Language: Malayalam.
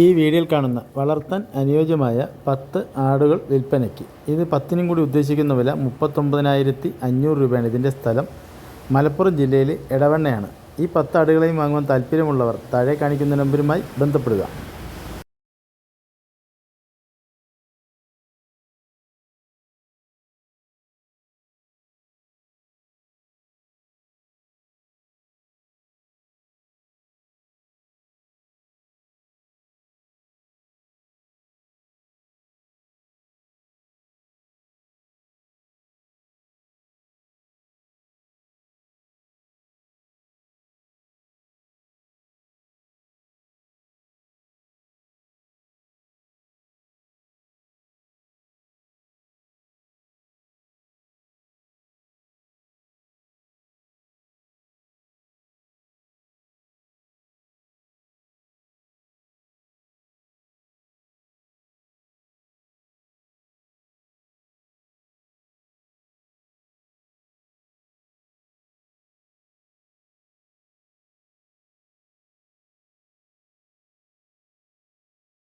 ഈ വീഡിയോയിൽ കാണുന്ന വളർത്താൻ അനുയോജ്യമായ പത്ത് ആടുകൾ വിൽപ്പനയ്ക്ക്. ഇത് പത്തിനും കൂടി ഉദ്ദേശിക്കുന്ന വില മുപ്പത്തൊമ്പതിനായിരത്തി അഞ്ഞൂറ് രൂപയാണ്. ഇതിന്റെ സ്ഥലം മലപ്പുറം ജില്ലയിൽ ഇടവണ്ണയാണ് ഈ പത്ത് ആടുകളെയും വാങ്ങുവാൻ താല്പര്യമുള്ളവർ താഴെ കാണിക്കുന്ന നമ്പരുമായി ബന്ധപ്പെടുക.